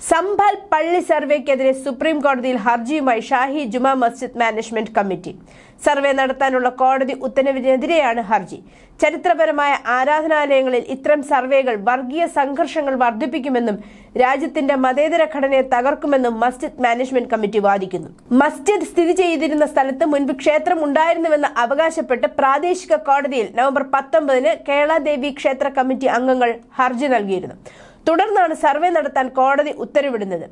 സംഭൽ പള്ളി സർവേക്കെതിരെ സുപ്രീം കോടതിയിൽ ഹർജിയുമായി Shahi Juma Masjid management committee. Survey നടത്താനുള്ള കോടതി ഉത്തരവിനെതിരെയാണ് ഹർജി. ചരിത്രപരമായ ആരാധനാലയങ്ങളിൽ ഇത്തരം സർവേകൾ വർഗീയ സംഘർഷങ്ങൾ വർദ്ധിപ്പിക്കുമെന്നും രാജ്യത്തിന്റെ മതേതര ഘടനയെ തകർക്കുമെന്നും മസ്ജിദ് മാനേജ്മെന്റ് കമ്മിറ്റി വാദിക്കുന്നു. മസ്ജിദ് സ്ഥിതി ചെയ്തിരുന്ന സ്ഥലത്ത് മുൻപ് ക്ഷേത്രം ഉണ്ടായിരുന്നുവെന്ന് അവകാശപ്പെട്ട് പ്രാദേശിക കോടതിയിൽ നവംബർ പത്തൊമ്പതിന് കേരളദേവി ക്ഷേത്ര കമ്മിറ്റി അംഗങ്ങൾ ഹർജി നൽകിയിരുന്നു. തുടർന്നാണ് സർവേ നടത്താൻ കോടതി ഉത്തരവിടുന്നത്.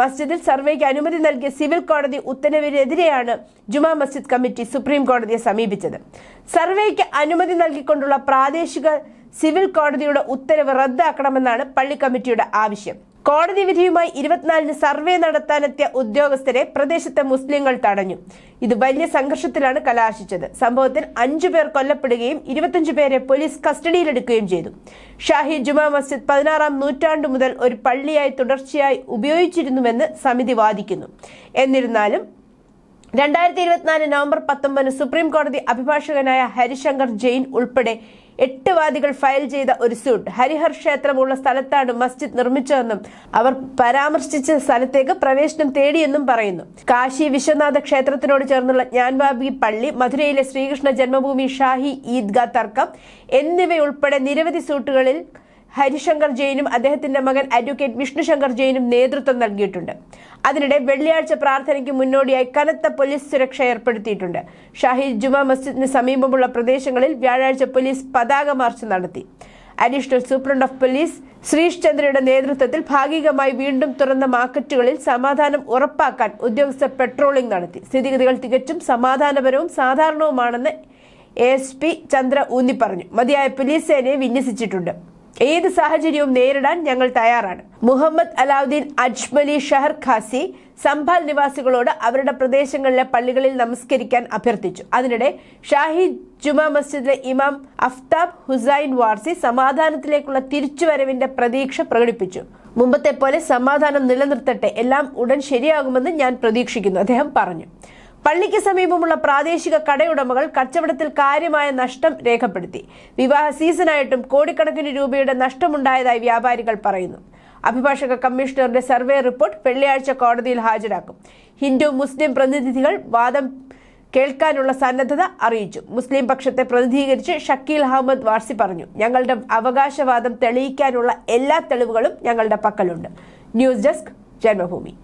മസ്ജിദിൽ സർവേക്ക് അനുമതി നൽകിയ സിവിൽ കോടതി ഉത്തരവിനെതിരെയാണ് ജുമാ മസ്ജിദ് കമ്മിറ്റി സുപ്രീം കോടതിയെ സമീപിച്ചത്. സർവേക്ക് അനുമതി നൽകിക്കൊണ്ടുള്ള പ്രാദേശിക സിവിൽ കോടതിയുടെ ഉത്തരവ് റദ്ദാക്കണമെന്നാണ് പള്ളി കമ്മിറ്റിയുടെ ആവശ്യം. കോടതി വിധിയുമായി ഇരുപത്തിനാലിന് സർവേ നടത്താനെത്തിയ ഉദ്യോഗസ്ഥരെ പ്രദേശത്തെ മുസ്ലിങ്ങൾ തടഞ്ഞു. ഇത് വലിയ സംഘർഷത്തിലാണ് കലാശിച്ചത്. സംഭവത്തിൽ അഞ്ചു പേർ കൊല്ലപ്പെടുകയും ഇരുപത്തിയഞ്ചു പേരെ പോലീസ് കസ്റ്റഡിയിലെടുക്കുകയും ചെയ്തു. ഷാഹി ജുമാ മസ്ജിദ് പതിനാറാം നൂറ്റാണ്ടു മുതൽ ഒരു പള്ളിയായി തുടർച്ചയായി ഉപയോഗിച്ചിരുന്നുവെന്ന് സമിതി വാദിക്കുന്നു. എന്നിരുന്നാലും രണ്ടായിരത്തി ഇരുപത്തിനാല് നവംബർ പത്തൊമ്പതിന് സുപ്രീം കോടതി അഭിഭാഷകനായ ഹരിശങ്കർ ജെയിൻ ഉൾപ്പെടെ എട്ട് വാദികൾ ഫയൽ ചെയ്ത ഒരു സ്യൂട്ട് ഹരിഹർ ക്ഷേത്രമുള്ള സ്ഥലത്താണ് മസ്ജിദ് നിർമ്മിച്ചതെന്നും അവർ പരാമർശിച്ച സ്ഥലത്തേക്ക് പ്രവേശനം തേടിയെന്നും പറയുന്നു. കാശി വിശ്വനാഥ ക്ഷേത്രത്തിനോട് ചേർന്നുള്ള ജ്ഞാൻവാബി പള്ളി മധുരയിലെ ശ്രീകൃഷ്ണ ജന്മഭൂമി ഷാഹി ഈദ്ഗാ തർക്കം എന്നിവയുൾപ്പെടെ നിരവധി സൂട്ടുകളിൽ ഹരിശങ്കർ ജെയിനും അദ്ദേഹത്തിന്റെ മകൻ അഡ്വക്കേറ്റ് വിഷ്ണുശങ്കർ ജെയിനും നേതൃത്വം നൽകിയിട്ടുണ്ട്. അതിനിടെ വെള്ളിയാഴ്ച പ്രാർത്ഥനയ്ക്ക് മുന്നോടിയായി കനത്ത പോലീസ് സുരക്ഷ ഏർപ്പെടുത്തിയിട്ടുണ്ട്. ഷാഹിദ് ജുമാ മസ്ജിദിന് സമീപമുള്ള പ്രദേശങ്ങളിൽ വ്യാഴാഴ്ച പോലീസ് പതാക മാർച്ച് നടത്തി. Additional superintendent of police Shrish ചന്ദ്രയുടെ നേതൃത്വത്തിൽ ഭാഗികമായി വീണ്ടും തുറന്ന മാർക്കറ്റുകളിൽ സമാധാനം ഉറപ്പാക്കാൻ ഉദ്യോഗസ്ഥർ പെട്രോളിംഗ് നടത്തി. സ്ഥിതിഗതികൾ തികച്ചും സമാധാനപരവും സാധാരണവുമാണെന്ന് എ എസ് പി ചന്ദ്ര ഊന്നി പറഞ്ഞു. മതിയായ പോലീസ് സേനയെ വിന്യസിച്ചിട്ടുണ്ട്. ഏത് സാഹചര്യവും നേരിടാൻ ഞങ്ങൾ തയ്യാറാണ്. മുഹമ്മദ് അലാവുദ്ദീൻ അജ്മലി ഷഹർ ഖാസി സംഭാൽ നിവാസികളോട് അവരുടെ പ്രദേശങ്ങളിലെ പള്ളികളിൽ നമസ്കരിക്കാൻ അഭ്യർത്ഥിച്ചു. അതിനിടെ ഷാഹി ജുമാ മസ്ജിദിലെ ഇമാം അഫ്താബ് ഹുസൈൻ വാർസി സമാധാനത്തിലേക്കുള്ള തിരിച്ചുവരവിന്റെ പ്രതീക്ഷ പ്രകടിപ്പിച്ചു. മുമ്പത്തെ പോലെ സമാധാനം നിലനിർത്തട്ടെ എല്ലാം ഉടൻ ശരിയാകുമെന്ന് ഞാൻ പ്രതീക്ഷിക്കുന്നു അദ്ദേഹം പറഞ്ഞു. പള്ളിക്ക് സമീപമുള്ള പ്രാദേശിക കടയുടമകൾ കച്ചവടത്തിൽ കാര്യമായ നഷ്ടം രേഖപ്പെടുത്തി. വിവാഹ സീസണായിട്ടും കോടിക്കണക്കിന് രൂപയുടെ നഷ്ടമുണ്ടായതായി വ്യാപാരികൾ പറയുന്നു. അഭിഭാഷക കമ്മീഷണറുടെ സർവേ റിപ്പോർട്ട് വെള്ളിയാഴ്ച കോടതിയിൽ ഹാജരാക്കും. ഹിന്ദു മുസ്ലിം പ്രതിനിധികൾ വാദം കേൾക്കാനുള്ള സന്നദ്ധത അറിയിച്ചു. മുസ്ലിം പക്ഷത്തെ പ്രതിനിധീകരിച്ച് ഷക്കീൽ അഹമ്മദ് വാർസി പറഞ്ഞു. ഞങ്ങളുടെ അവകാശവാദം തെളിയിക്കാനുള്ള എല്ലാ തെളിവുകളും ഞങ്ങളുടെ പക്കലുണ്ട്. News desk Janmabhoomi.